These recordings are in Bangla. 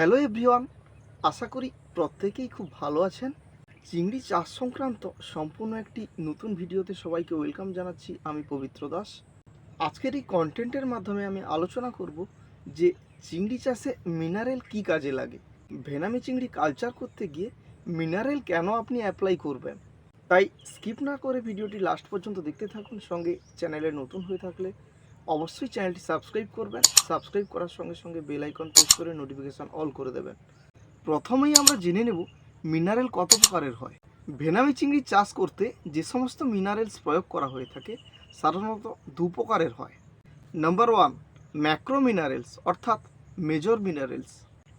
হ্যালো এভরিওয়ান আশা করি প্রত্যেকেই খুব ভালো আছেন। চিংড়ি চাষ সংক্রান্ত সম্পূর্ণ একটি নতুন ভিডিওতে সবাইকে ওয়েলকাম জানাচ্ছি আমি পবিত্র দাস। আজকের এই কন্টেন্টের মাধ্যমে আমি আলোচনা করব যে চিংড়ি চাষে মিনারেল কী কাজে লাগে? ভেনামি চিংড়ি কালচার করতে গিয়ে মিনারেল কেন আপনি অ্যাপ্লাই করবেন? তাই স্কিপ না করে ভিডিওটি লাস্ট পর্যন্ত দেখতে থাকুন। সঙ্গে চ্যানেলে নতুন হয়ে থাকলে অবশ্যই চ্যানেলটি সাবস্ক্রাইব করবেন। সাবস্ক্রাইব করার সঙ্গে সঙ্গে বেল আইকন প্রেস করে নোটিফিকেশান অল করে দেবেন। প্রথমেই আমরা জেনে নেব মিনারেল কত প্রকারের হয়। ভেনামি চিংড়ি চাষ করতে যে সমস্ত মিনারেলস প্রয়োগ করা হয়ে থাকে, সাধারণত দু প্রকারের হয়। নাম্বার ওয়ান ম্যাক্রো মিনারেলস অর্থাৎ major minerals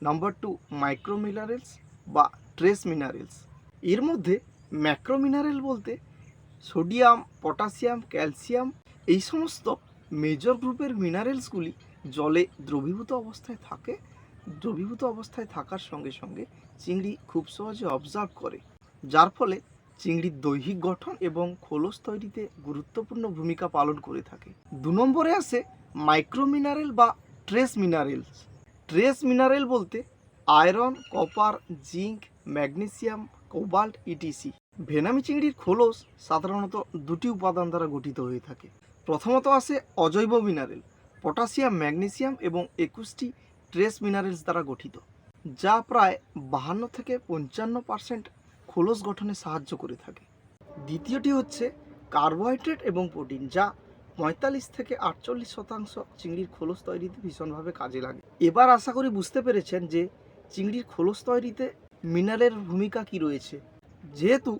number two micro minerals বা ট্রেস মিনারেলস এর মধ্যে ম্যাক্রো মিনারেল বলতে সোডিয়াম পটাশিয়াম ক্যালসিয়াম এই সমস্ত মেজর গ্রুপের মিনারেলসগুলি জলে দ্রবীভূত অবস্থায় থাকে। দ্রবীভূত অবস্থায় থাকার সঙ্গে সঙ্গে চিংড়ি খুব সহজে অবজার্ভ করে। যার ফলে চিংড়ির দৈহিক গঠন এবং খোলস তৈরিতে গুরুত্বপূর্ণ ভূমিকা পালন করে থাকে। দু নম্বরে আছে মাইক্রো মিনারেল বা ট্রেস মিনারেলস ট্রেস মিনারেল বলতে iron copper zinc magnesium cobalt ETC vannamei চিংড়ির খোলস সাধারণত দুটি উপাদান দ্বারা গঠিত হয়ে থাকে। প্রথমত আসে অজৈব মিনারেল, পটাশিয়াম, ম্যাগনেসিয়াম এবং একুশটি ট্রেস মিনারেলস দ্বারা গঠিত, যা প্রায় বাহান্ন থেকে পঞ্চান্ন পার্সেন্ট খোলস গঠনে সাহায্য করে থাকে। দ্বিতীয়টি হচ্ছে কার্বোহাইড্রেট এবং প্রোটিন, যা পঁয়তাল্লিশ থেকে আটচল্লিশ শতাংশ চিংড়ির খোলস তৈরিতে ভীষণভাবে কাজে লাগে। এবার আশা করি বুঝতে পেরেছেন যে চিংড়ির খোলস তৈরিতে মিনারেলের ভূমিকা কি রয়েছে। যেহেতু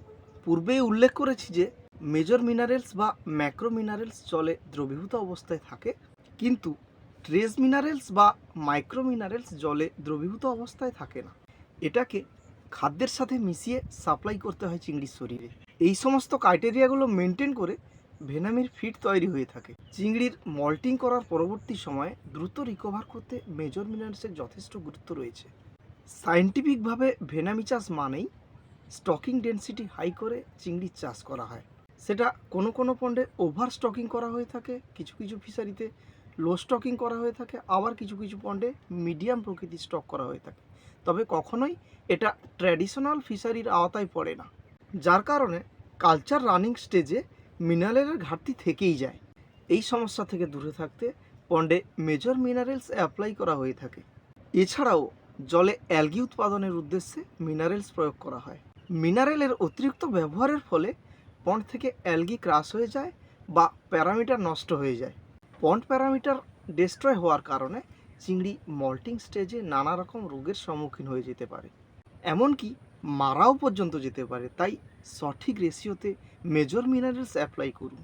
পূর্বেই উল্লেখ করেছি যে মেজর মিনারেলস বা ম্যাক্রো মিনারেলস জলে দ্রবীভূত অবস্থায় থাকে, কিন্তু ট্রেস মিনারেলস বা মাইক্রো মিনারেলস জলে দ্রবীভূত অবস্থায় থাকে না। এটাকে খাদ্যের সাথে মিশিয়ে সাপ্লাই করতে হয় চিংড়ির শরীরে। এই সমস্ত ক্রাইটেরিয়াগুলো মেনটেন করে ভেনামির ফিট তৈরি হয়ে থাকে। চিংড়ির মল্টিং করার পরবর্তী সময়ে দ্রুত রিকভার করতে মেজর মিনারেলসের যথেষ্ট গুরুত্ব রয়েছে। সায়েন্টিফিকভাবে ভেনামি চাষ মানেই স্টকিং ডেন্সিটি হাই করে চিংড়ির চাষ করা হয়। সেটা কোনো কোনো পণ্ডে ওভার স্টকিং করা হয়ে থাকে, কিছু কিছু ফিশারিতে লো স্টকিং করা হয়ে থাকে, আবার কিছু কিছু পণ্ডে মিডিয়াম প্রকৃতির স্টক করা হয়ে থাকে। তবে কখনোই এটা ট্র্যাডিশনাল ফিশারির আওতায় পড়ে না, যার কারণে কালচার রানিং স্টেজে মিনারেলের ঘাটতি থেকেই যায়। এই সমস্যা থেকে দূরে থাকতে পন্ডে মেজর মিনারেলস অ্যাপ্লাই করা হয়ে থাকে। এছাড়াও জলে অ্যালগি উৎপাদনের উদ্দেশ্যে মিনারেলস প্রয়োগ করা হয়। মিনারেলের অতিরিক্ত ব্যবহারের ফলে পন্ড থেকে অ্যালগি ক্রাশ হয়ে যায় বা প্যারামিটার নষ্ট হয়ে যায়। পন্ড প্যারামিটার ডিস্ট্রয় হওয়ার কারণে চিংড়ি মল্টিং স্টেজে নানা রকম রোগের সম্মুখীন হয়ে যেতে পারে। এমনকি মারাও পর্যন্ত যেতে পারে, তাই সঠিক রেশিওতে মেজর মিনারেলস অ্যাপ্লাই করুন।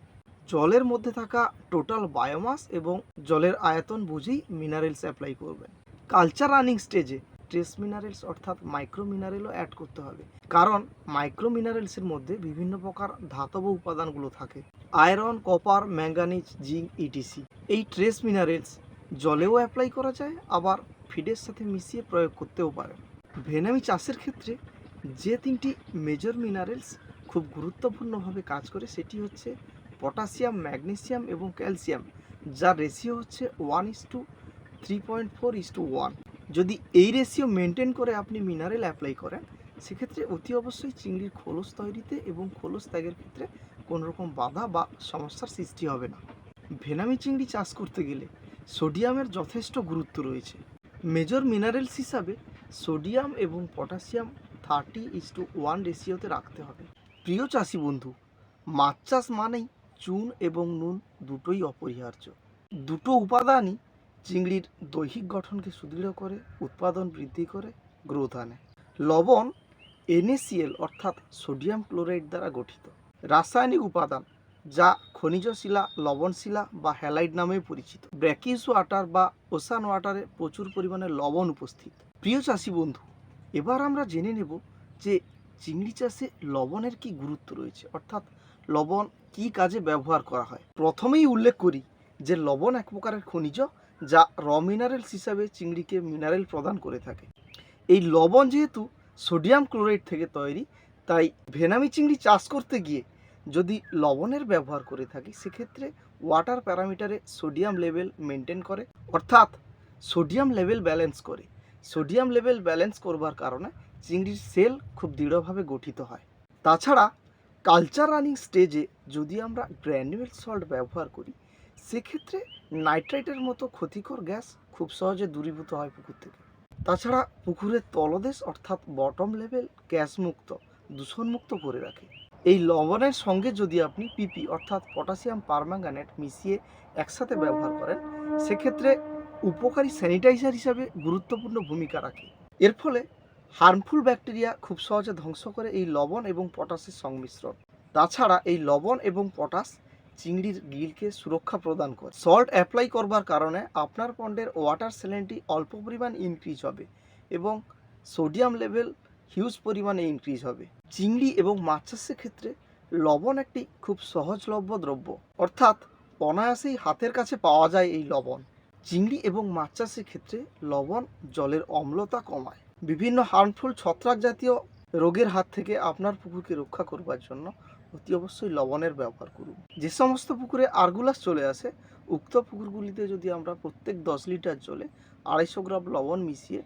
জলের মধ্যে থাকা টোটাল বায়োমাস এবং জলের আয়তন বুঝেই মিনারেলস অ্যাপ্লাই করবেন। কালচার রানিং স্টেজে ট্রেস মিনারেলস অর্থাৎ মাইক্রো মিনারেলও অ্যাড করতে হবে। কারণ মাইক্রো মিনারেলসের মধ্যে বিভিন্ন প্রকার ধাতব উপাদানগুলো থাকে। Iron copper manganese zinc ETC এই ট্রেস মিনারেলস জলেও অ্যাপ্লাই করা যায়, আবার ফিডের সাথে মিশিয়ে প্রয়োগ করতেও পারে ভেনামি চাষের ক্ষেত্রে যে তিনটি মেজর মিনারেলস খুব গুরুত্বপূর্ণভাবে কাজ করে সেটি হচ্ছে পটাশিয়াম ম্যাগনেসিয়াম এবং ক্যালসিয়াম যার রেশিও হচ্ছে one is two three point four is two one যদি এই রেশিও মেনটেন করে আপনি মিনারেল অ্যাপ্লাই করেন, সেক্ষেত্রে অতি অবশ্যই চিংড়ির খোলস তৈরিতে এবং খোলস ত্যাগের ক্ষেত্রে কোনো রকম বাধা বা সমস্যার সৃষ্টি হবে না। ভেনামি চিংড়ি চাষ করতে গেলে সোডিয়ামের যথেষ্ট গুরুত্ব রয়েছে। মেজর মিনারেলস হিসাবে সোডিয়াম এবং potassium thirty is two one রেশিওতে রাখতে হবে। প্রিয় চাষি বন্ধু, মাছ চাষ মানেই চুন এবং নুন দুটোই অপরিহার্য। দুটো উপাদানই চিংড়ির দৈহিক গঠনকে সুদৃঢ় করে, উৎপাদন বৃদ্ধি করে, গ্রোথ আনে। লবণ এনএসিএল অর্থাৎ সোডিয়াম ক্লোরাইড দ্বারা গঠিত। রাসায়নিক উপাদান যা খনিজ শিলা লবণ শিলা বা হ্যালাইড নামে পরিচিত। ব্র্যাকিস ওয়াটার বা ওসান ওয়াটারে প্রচুর পরিমাণে লবণ উপস্থিত। প্রিয় চাষি বন্ধু, এবার আমরা জেনে নেব যে চিংড়ি চাষে লবণের কি গুরুত্ব রয়েছে। অর্থাৎ লবণ কি কাজে ব্যবহার করা হয়? প্রথমেই উল্লেখ করি যে লবণ এক প্রকারের খনিজ যা র মিনারেলস হিসাবে চিংড়িকে মিনারেল প্রদান করে থাকে। এই লবণ যেহেতু সোডিয়াম ক্লোরাইড থেকে তৈরি, তাই ভেনামি চিংড়ি চাষ করতে গিয়ে যদি লবণের ব্যবহার করে থাকি, সেক্ষেত্রে ওয়াটার প্যারামিটারে সোডিয়াম লেভেল মেনটেন করে। অর্থাৎ সোডিয়াম লেভেল ব্যালেন্স করে। সোডিয়াম লেভেল ব্যালেন্স করবার কারণে চিংড়ির সেল খুব দৃঢ়ভাবে গঠিত হয়। তাছাড়া কালচার রানিং স্টেজে যদি আমরা গ্র্যানুয়েল সল্ট ব্যবহার করি, সেক্ষেত্রে নাইট্রাইটের মতো ক্ষতিকর গ্যাস খুব সহজে দূরীভূত হয় পুকুর থেকে। তাছাড়া পুকুরের তলদেশ অর্থাৎ বটম লেভেল গ্যাস গ্যাসমুক্ত, দূষণমুক্ত করে রাখে। এই লবণের সঙ্গে যদি আপনি পিপি অর্থাৎ পটাশিয়াম পারম্যাঙ্গানেট মিশিয়ে একসাথে ব্যবহার করেন, সেক্ষেত্রে উপকারী স্যানিটাইজার হিসাবে গুরুত্বপূর্ণ ভূমিকা রাখে। এর ফলে হার্মফুল ব্যাকটেরিয়া খুব সহজে ধ্বংস করে এই লবণ এবং পটাশের সংমিশ্রণ। তাছাড়া এই লবণ এবং পটাশ চিংড়ির গিলকে সুরক্ষা প্রদান করে। সল্ট অ্যাপ্লাই করবার কারণে আপনার পন্ডের ওয়াটার স্যালেন্টি অল্প পরিমাণ ইনক্রিজ হবে এবং সোডিয়াম লেভেল হিউজ পরিমাণে ইনক্রিজ হবে। চিংড়ি এবং মাছ চাষের ক্ষেত্রে লবণ একটি খুব সহজলভ্য দ্রব্য। অর্থাৎ অনায়াসেই হাতের কাছে পাওয়া যায় এই লবণ। চিংড়ি এবং মাছ চাষের ক্ষেত্রে লবণ জলের অম্লতা কমায়। বিভিন্ন হার্মফুল ছত্রাক জাতীয় রোগের হাত থেকে আপনার পুকুরকে রক্ষা করবার জন্য অতি অবশ্যই লবণের ব্যবহার করুন। যে সমস্ত পুকুরে আরগুলাস চলে আসে, উক্ত পুকুরগুলিতে যদি আমরা প্রত্যেক দশ লিটার জলে আড়াইশো গ্রাম লবণ মিশিয়ে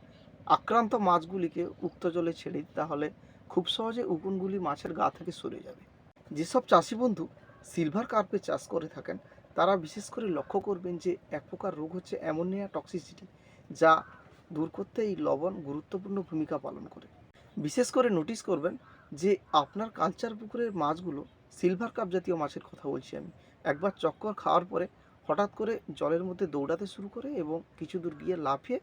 আক্রান্ত মাছগুলিকে উক্ত জলে ছেড়ে দিই, তাহলে খুব সহজে উকুনগুলি মাছের গা থেকে সরে যাবে। যেসব চাষি বন্ধু সিলভার কার্পে চাষ করে থাকেন, তারা বিশেষ করে লক্ষ্য করবেন যে এক প্রকার রোগ হচ্ছে অ্যামোনিয়া টক্সিসিটি, যা দূর করতে এই লবণ গুরুত্বপূর্ণ ভূমিকা পালন করে। বিশেষ করে নোটিস করবেন যে আপনার কালচার পুকুরের মাছগুলো সিলভার কাপ জাতীয় মাছের কথা বলছি আমি। একবার চক্কর খাওয়ার পরে হঠাৎ করে জলের মধ্যে দৌড়াতে শুরু করে এবং কিছু দূর গিয়ে লাফিয়ে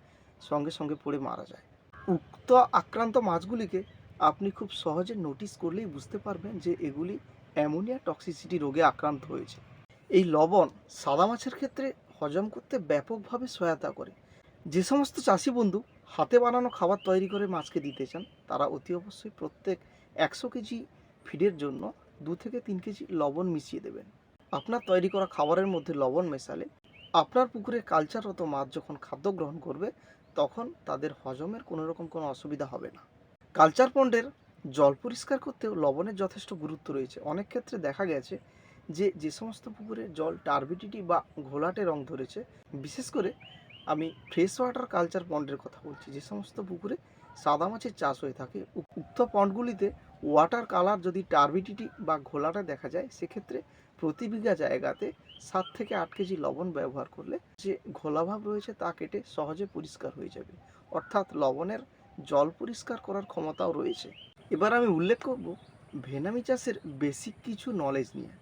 সঙ্গে সঙ্গে পড়ে মারা যায়। উক্ত আক্রান্ত মাছগুলিকে আপনি খুব সহজে নোটিস করলেই বুঝতে পারবেন যে এগুলি অ্যামোনিয়া টক্সিসিটি রোগে আক্রান্ত হয়েছে। এই লবণ সাদা মাছের ক্ষেত্রে হজম করতে ব্যাপকভাবে সহায়তা করে। যে সমস্ত চাষি বন্ধু হাতে বানানো খাবার তৈরি করে মাছকে দিতে চান, তারা অতি অবশ্যই প্রত্যেক একশো কেজি ফিডের জন্য দু থেকে তিন কেজি লবণ মিশিয়ে দেবেন। আপনার তৈরি করা খাবারের মধ্যে লবণ মেশালে আপনার পুকুরে কালচাররত মাছ যখন খাদ্য গ্রহণ করবে, তখন তাদের হজমের কোনো রকম কোনো অসুবিধা হবে না। কালচার পন্ডের জল পরিষ্কার করতেও লবণের যথেষ্ট গুরুত্ব রয়েছে। অনেক ক্ষেত্রে দেখা গেছে যে যে সমস্ত পুকুরে জল টার্বিডিটি বা ঘোলাটে রং ধরেছে, বিশেষ করে আমি ফ্রেশ ওয়াটার কালচার পন্ডের কথা বলছি। যে সমস্ত পুকুরে সাদা মাছের চাষ হয়ে থাকে। উক্ত পন্ডগুলিতে ওয়াটার কালার যদি টার্বিডিটি বা ঘোলাটা দেখা যায়, সেক্ষেত্রে প্রতি বিঘা জায়গাতে সাত থেকে আট কেজি লবণ ব্যবহার করলে যে ঘোলাভাব রয়েছে তা কেটে সহজে পরিষ্কার হয়ে যাবে। অর্থাৎ লবণের জল পরিষ্কার করার ক্ষমতাও রয়েছে। এবার আমি উল্লেখ করব ভেনামি চাষের বেসিক কিছু নলেজ নিয়ে।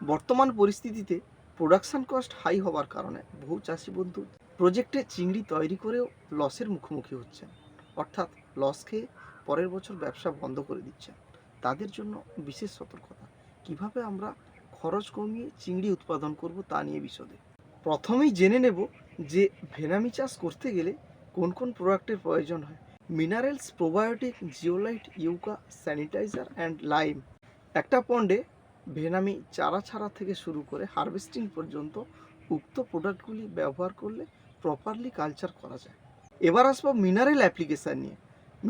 বর্তমান পরিস্থিতিতে প্রোডাকশন কস্ট হাই হওয়ার কারণে বহু চাষি বন্ধু প্রজেক্টে চিংড়ি তৈরি করেও লসের মুখোমুখি হচ্ছেন। অর্থাৎ লস খেয়ে পরের বছর ব্যবসা বন্ধ করে দিচ্ছেন। তাদের জন্য বিশেষ সতর্কতা। কীভাবে আমরা খরচ কমিয়ে চিংড়ি উৎপাদন করব তা নিয়ে বিশদে। প্রথমেই জেনে নেব যে ভেনামি চাষ করতে গেলে কোন কোন প্রোডাক্টের প্রয়োজন হয়। Minerals probiotic zeolite yucca sanitizer and lime একটা পন্ডে ভেনামি চারা ছাড়া থেকে শুরু করে হারভেস্টিং পর্যন্ত উক্ত প্রোডাক্টগুলি ব্যবহার করলে প্রপারলি কালচার করা যায়। এবার আসব মিনারেল অ্যাপ্লিকেশান নিয়ে।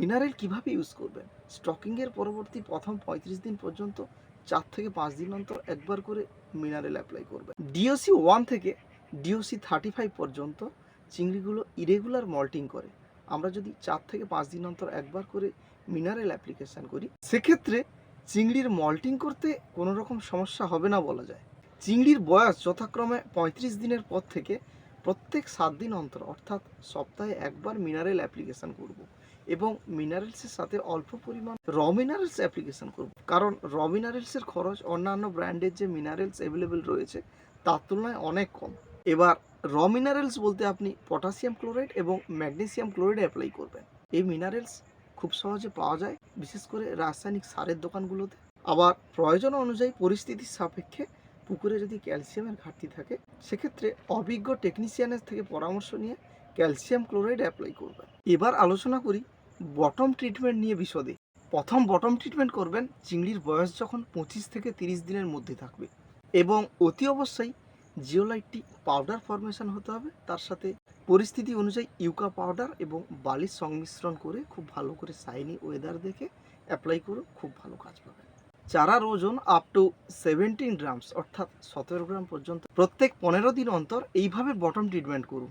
মিনারেল কীভাবে ইউজ করবেন? স্টকিংয়ের পরবর্তী প্রথম পঁয়ত্রিশ দিন পর্যন্ত, চার থেকে পাঁচ দিন অন্তর একবার করে মিনারেল অ্যাপ্লাই করবেন। ডিওসি ওয়ান থেকে ডিওসি থার্টি ফাইভ পর্যন্ত চিংড়িগুলো ইরেগুলার মল্টিং করে। আমরা যদি চার থেকে পাঁচ দিন অন্তর একবার করে মিনারেল অ্যাপ্লিকেশান করি, সেক্ষেত্রে চিংড়ির মল্টিং করতে কোনো রকম সমস্যা হবে না বলা যায়। চিংড়ির বয়স যথাক্রমে পঁয়ত্রিশ দিনের পর থেকে প্রত্যেক সাত দিন অন্তর, অর্থাৎ সপ্তাহে একবার মিনারেল অ্যাপ্লিকেশন করব। এবং মিনারেলসের সাথে অল্প পরিমাণ র মিনারেলস অ্যাপ্লিকেশন করব। কারণ র মিনারেলসের খরচ অন্যান্য ব্র্যান্ডের যে মিনারেলস অ্যাভেলেবেল রয়েছে, তার তুলনায় অনেক কম। এবার র মিনারেলস বলতে আপনি পটাশিয়াম ক্লোরাইড এবং ম্যাগনেসিয়াম ক্লোরাইড অ্যাপ্লাই করবেন। এই মিনারেলস খুব সহজে পাওয়া যায়, বিশেষ করে রাসায়নিক সারের দোকানগুলোতে। আবার, প্রয়োজন অনুযায়ী পরিস্থিতির সাপেক্ষে পুকুরে যদি ক্যালসিয়ামের ঘাটতি থাকে, সেক্ষেত্রে অভিজ্ঞ টেকনিশিয়ানের থেকে পরামর্শ নিয়ে ক্যালসিয়াম ক্লোরাইড অ্যাপ্লাই করবেন। এবার আলোচনা করি বটম ট্রিটমেন্ট নিয়ে বিশদে। প্রথম বটম ট্রিটমেন্ট করবেন চিংড়ির বয়স যখন পঁচিশ থেকে তিরিশ দিনের মধ্যে থাকবে এবং অতি অবশ্যই জিওলাইটটি পাউডার ফরমেশন হতে হবে। তার সাথে পরিস্থিতি অনুযায়ী ইউকা পাউডার এবং বালির সংমিশ্রণ করে খুব ভালো করে সাইনি ওয়েদার দেখে অ্যাপ্লাই করুন খুব ভালো কাজ পাবেন। চারার ওজন আপ টু সেভেন্টিন গ্রামস অর্থাৎ সতেরো গ্রাম পর্যন্ত। প্রত্যেক পনেরো দিন অন্তর এইভাবে বটম ট্রিটমেন্ট করুন।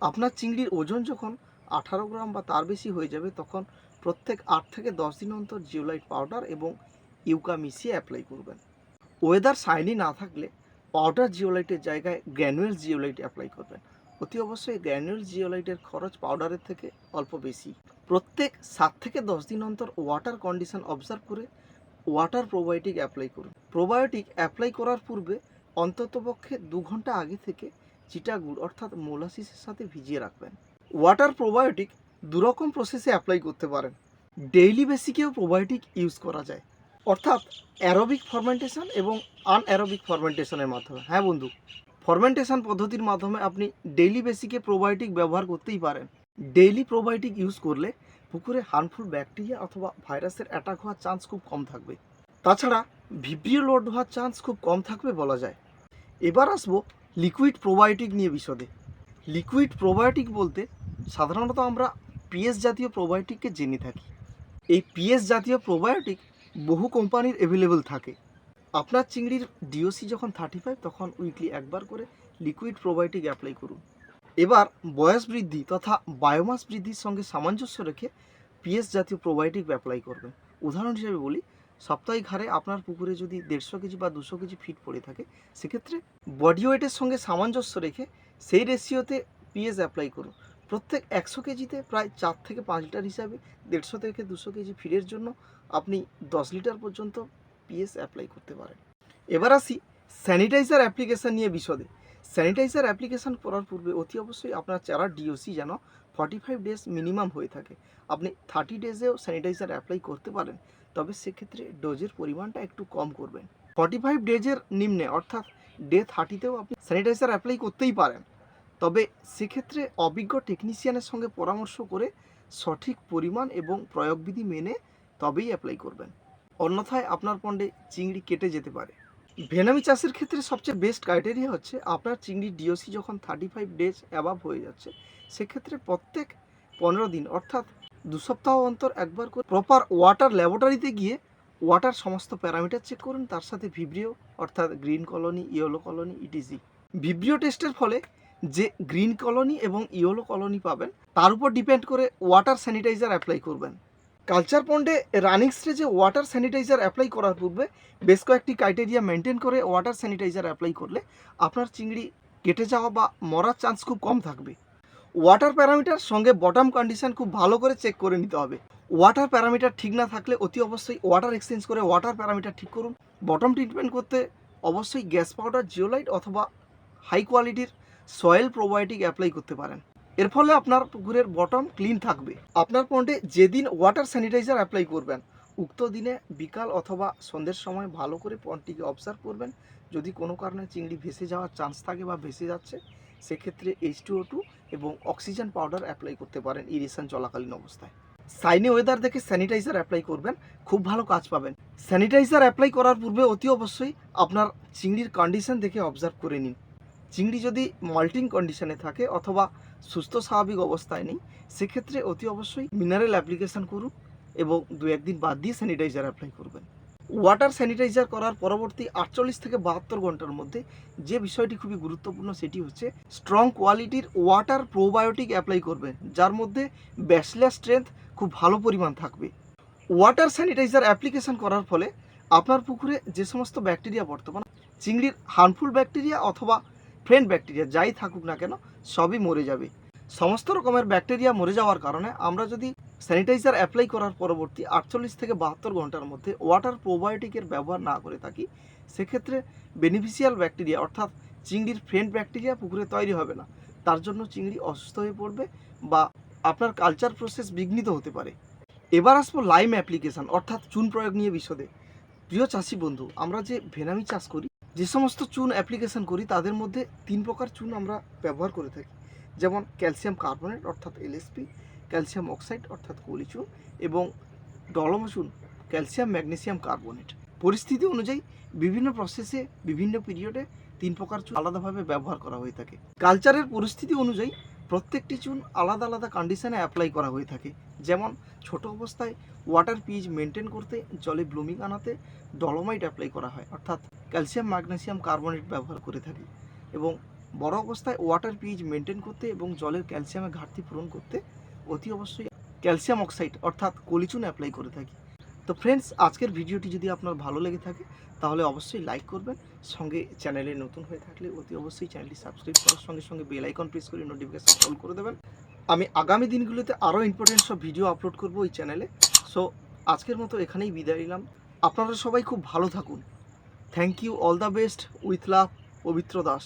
আপনার চিংড়ির ওজন যখন আঠারো গ্রাম বা তার বেশি হয়ে যাবে, তখন প্রত্যেক আট থেকে দশ দিন অন্তর জিওলাইট পাউডার এবং ইউকা মিশিয়ে অ্যাপ্লাই করবেন। ওয়েদার সাইনি না থাকলে পাউডার জিওলাইটের জায়গায় গ্র্যানুয়েল জিওলাইট অ্যাপ্লাই করবেন। অতি অবশ্যই গ্র্যানুয়েল জিওলাইটের খরচ পাউডারের থেকে অল্প বেশি। প্রত্যেক সাত থেকে দশ দিন অন্তর ওয়াটার কন্ডিশন অবজার্ভ করে ওয়াটার প্রোবায়োটিক অ্যাপ্লাই করুন। প্রোবায়োটিক অ্যাপ্লাই করার পূর্বে অন্ততপক্ষে দু ঘণ্টা আগে থেকে চিটাগুড় অর্থাৎ মোলাসিসের সাথে ভিজিয়ে রাখবেন। ওয়াটার প্রোবায়োটিক দুরকম প্রসেসে অ্যাপ্লাই করতে পারেন। ডেইলি বেসিকেও প্রোবায়োটিক ইউজ করা যায়। অর্থাৎ অ্যারোবিক ফার্মেন্টেশন এবং আনঅ্যারোবিক ফার্মেন্টেশনের মাধ্যমে। হ্যাঁ বন্ধু ফার্মেন্টেশন পদ্ধতির মাধ্যমে আপনি ডেইলি বেসিকে প্রোবায়োটিক ব্যবহার করতেই পারেন। ডেইলি প্রোবায়োটিক ইউজ করলে পুকুরে হার্মফুল ব্যাকটেরিয়া অথবা ভাইরাসের অ্যাটাক হওয়ার চান্স খুব কম থাকবে। তাছাড়া ভিব্রিও লোড হওয়ার চান্স খুব কম থাকবে বলা যায়। এবার আসব লিকুইড প্রোবায়োটিক নিয়ে বিশদে। লিকুইড প্রোবায়োটিক বলতে সাধারণত আমরা পিএস জাতীয় প্রোবায়োটিককে জেনে থাকি। এই পিএস জাতীয় প্রোবায়োটিক বহু কোম্পানির অ্যাভেলেবল থাকে। আপনার চিংড়ির ডিওসি যখন থার্টি ফাইভ তখন উইকলি একবার করে লিকুইড প্রোবায়োটিক অ্যাপ্লাই করুন। এবার বয়স বৃদ্ধি তথা বায়োমাস বৃদ্ধির সঙ্গে সামঞ্জস্য রেখে পিএস জাতীয় প্রোবায়োটিক অ্যাপ্লাই করবেন। উদাহরণ হিসেবে বলি, সাপ্তাহিক হারে আপনার পুকুরে যদি দেড়শো কেজি বা দুশো কেজি ফিট পড়ে থাকে, সেক্ষেত্রে বডি ওয়েটের সঙ্গে সামঞ্জস্য রেখে সেই রেশিওতে পিএস অ্যাপ্লাই করুন। প্রত্যেক একশো কেজিতে প্রায় চার থেকে পাঁচ লিটার হিসাবে, দেড়শো থেকে দুশো কেজি ফিডের জন্য আপনি দশ লিটার পর্যন্ত পিএস অ্যাপ্লাই করতে পারেন। এবার আসি স্যানিটাইজার অ্যাপ্লিকেশন নিয়ে বিশদে। স্যানিটাইজার অ্যাপ্লিকেশন করার পূর্বে অতি অবশ্যই আপনার চারা ডিওসি যেন ফর্টি ফাইভ ডেজ মিনিমাম হয়ে থাকে। আপনি থার্টি ডেজেও স্যানিটাইজার অ্যাপ্লাই করতে পারেন, তবে সেক্ষেত্রে ডোজের পরিমাণটা একটু কম করবেন। ফর্টি ফাইভ ডেজের নিম্নে, অর্থাৎ ডে থার্টিতেও আপনি স্যানিটাইজার অ্যাপ্লাই করতেই পারেন। তবে সেক্ষেত্রে অভিজ্ঞ টেকনিশিয়ানের সঙ্গে পরামর্শ করে সঠিক পরিমাণ এবং প্রয়োগবিধি মেনে তবেই অ্যাপ্লাই করবেন। অন্যথায় আপনার পন্ডে চিংড়ি কেটে যেতে পারে। ভেনামি চাষের ক্ষেত্রে সবচেয়ে বেস্ট ক্রাইটেরিয়া হচ্ছে আপনার চিংড়ি ডিওসি যখন থার্টি ফাইভ ডেজ অ্যাবাভ হয়ে যাচ্ছে, সেক্ষেত্রে প্রত্যেক পনেরো দিন অর্থাৎ দু সপ্তাহ অন্তর একবার করে প্রপার ওয়াটার ল্যাবরেটরিতে গিয়ে ওয়াটার সমস্ত প্যারামিটার চেক করুন, তার সাথে ভিব্রিও অর্থাৎ green colony yellow colony etc vibrio টেস্টের ফলে যে গ্রিন কলোনি এবং ইয়েলো কলোনি পাবেন, তার উপর ডিপেন্ড করে ওয়াটার স্যানিটাইজার অ্যাপ্লাই করবেন। কালচার পন্ডে রানিং স্টেজে ওয়াটার স্যানিটাইজার অ্যাপ্লাই করার পূর্বে বেশ কয়েকটি ক্রাইটেরিয়া মেনটেন করে ওয়াটার স্যানিটাইজার অ্যাপ্লাই করলে আপনার চিংড়ি কেটে যাওয়া বা মরার চান্স খুব কম থাকবে। ওয়াটার প্যারামিটার সঙ্গে বটম কন্ডিশন খুব ভালো করে চেক করে নিতে হবে। ওয়াটার প্যারামিটার ঠিক না থাকলে অতি অবশ্যই ওয়াটার এক্সচেঞ্জ করে ওয়াটার প্যারামিটার ঠিক করুন। বটম ট্রিটমেন্ট করতে অবশ্যই গ্যাস পাউডার, জিওলাইট অথবা হাই কোয়ালিটির সয়েল প্রোবায়োটিক অ্যাপ্লাই করতে পারেন। এর ফলে আপনার পুকুরের বটম ক্লিন থাকবে। আপনার পন্ডে যেদিন ওয়াটার স্যানিটাইজার অ্যাপ্লাই করবেন, উক্ত দিনে বিকাল অথবা সন্ধ্যের সময় ভালো করে পন্ডটিকে অবজার্ভ করবেন। যদি কোনো কারণে চিংড়ি ভেসে যাওয়ার চান্স থাকে বা ভেসে যাচ্ছে, সেক্ষেত্রে এইচ টু টু এবং অক্সিজেন পাউডার অ্যাপ্লাই করতে পারেন ইরিশন চলাকালীন অবস্থায়। সাইনি ওয়েদার দেখে স্যানিটাইজার অ্যাপ্লাই করবেন, খুব ভালো কাজ পাবেন। স্যানিটাইজার অ্যাপ্লাই করার পূর্বে অতি অবশ্যই আপনার চিংড়ির কন্ডিশন দেখে অবজার্ভ করে নিন। চিংড়ি যদি মল্টিং কন্ডিশনে থাকে অথবা সুস্থ স্বাভাবিক অবস্থায় নেই, সেক্ষেত্রে অতি অবশ্যই মিনারেল অ্যাপ্লিকেশন করুন এবং দু একদিন বাদ দিয়ে স্যানিটাইজার অ্যাপ্লাই করবেন। ওয়াটার স্যানিটাইজার করার পরবর্তী আটচল্লিশ থেকে বাহাত্তর ঘণ্টার মধ্যে যে বিষয়টি খুবই গুরুত্বপূর্ণ সেটি হচ্ছে স্ট্রং কোয়ালিটির ওয়াটার প্রোবায়োটিক অ্যাপ্লাই করবেন, যার মধ্যে ব্যাসিলার স্ট্রেংথ খুব ভালো পরিমাণ থাকবে। ওয়াটার স্যানিটাইজার অ্যাপ্লিকেশন করার ফলে আপনার পুকুরে যে সমস্ত ব্যাকটেরিয়া বর্তমান, চিংড়ির হার্মফুল ব্যাকটেরিয়া অথবা ফ্রেন্ড ব্যাকটেরিয়া যাই থাকুক না কেন, সবই মরে যাবে। সমস্ত রকমের ব্যাকটেরিয়া মরে যাওয়ার কারণে আমরা যদি স্যানিটাইজার অ্যাপ্লাই করার পরবর্তী আটচল্লিশ থেকে বাহাত্তর ঘণ্টার মধ্যে ওয়াটার প্রোবায়োটিকের ব্যবহার না করে থাকি, সেক্ষেত্রে বেনিফিশিয়াল ব্যাকটেরিয়া অর্থাৎ চিংড়ির ফ্রেন্ড ব্যাকটেরিয়া পুকুরে তৈরি হবে না। তার জন্য চিংড়ি অসুস্থ হয়ে পড়বে বা আপনার কালচার প্রসেস বিঘ্নিত হতে পারে। এবার আসব লাইম অ্যাপ্লিকেশন, অর্থাৎ চুন প্রয়োগ নিয়ে বিশদে। প্রিয় চাষি বন্ধু, আমরা যে ভেনামি চাষ করি যে সমস্ত চুন অ্যাপ্লিকেশন করি, তাদের মধ্যে তিন প্রকার চুন আমরা ব্যবহার করে থাকি। যেমন ক্যালসিয়াম কার্বনেট অর্থাৎ এলএসপি ক্যালসিয়াম অক্সাইড অর্থাৎ কলি চুন, এবং ডলমা চুন ক্যালসিয়াম ম্যাগনেসিয়াম কার্বনেট পরিস্থিতি অনুযায়ী বিভিন্ন প্রসেসে বিভিন্ন পিরিয়ডে তিন প্রকার চুন আলাদাভাবে ব্যবহার করা হয়ে থাকে। কালচারের পরিস্থিতি অনুযায়ী প্রত্যেকটি চুন আলাদা আলাদা কন্ডিশনে অ্যাপ্লাই করা হয়ে থাকে। যেমন, ছোট অবস্থায় ওয়াটার পিচ মেনটেন করতে জলে ব্লুমিং আনাতে ডলোমাইট অ্যাপ্লাই করা হয়, অর্থাৎ ক্যালসিয়াম ম্যাগনেসিয়াম কার্বনেট ব্যবহার করে থাকি। এবং বড় অবস্থায় ওয়াটার পিচ মেনটেন করতে এবং জলের ক্যালসিয়ামের ঘাটতি পূরণ করতে অতি অবশ্যই ক্যালসিয়াম অক্সাইড অর্থাৎ কলিচুন অ্যাপ্লাই করে থাকি। তো ফ্রেন্ডস আজকের ভিডিওটি যদি আপনার ভালো লেগে থাকে, তাহলে অবশ্যই লাইক করবেন। সঙ্গে চ্যানেলে নতুন হয়ে থাকলে অতি অবশ্যই চ্যানেলটি সাবস্ক্রাইব করার সঙ্গে সঙ্গে বেল আইকন প্রেস করে নোটিফিকেশন অল করে দেবেন। আমি আগামী দিনগুলোতে আরও ইম্পর্টেন্ট সব ভিডিও আপলোড করব ওই চ্যানেলে সো আজকের মতো এখানেই বিদায় নিলাম। আপনারা সবাই খুব ভালো থাকুন। Thank you all the best with love Pabitra Das.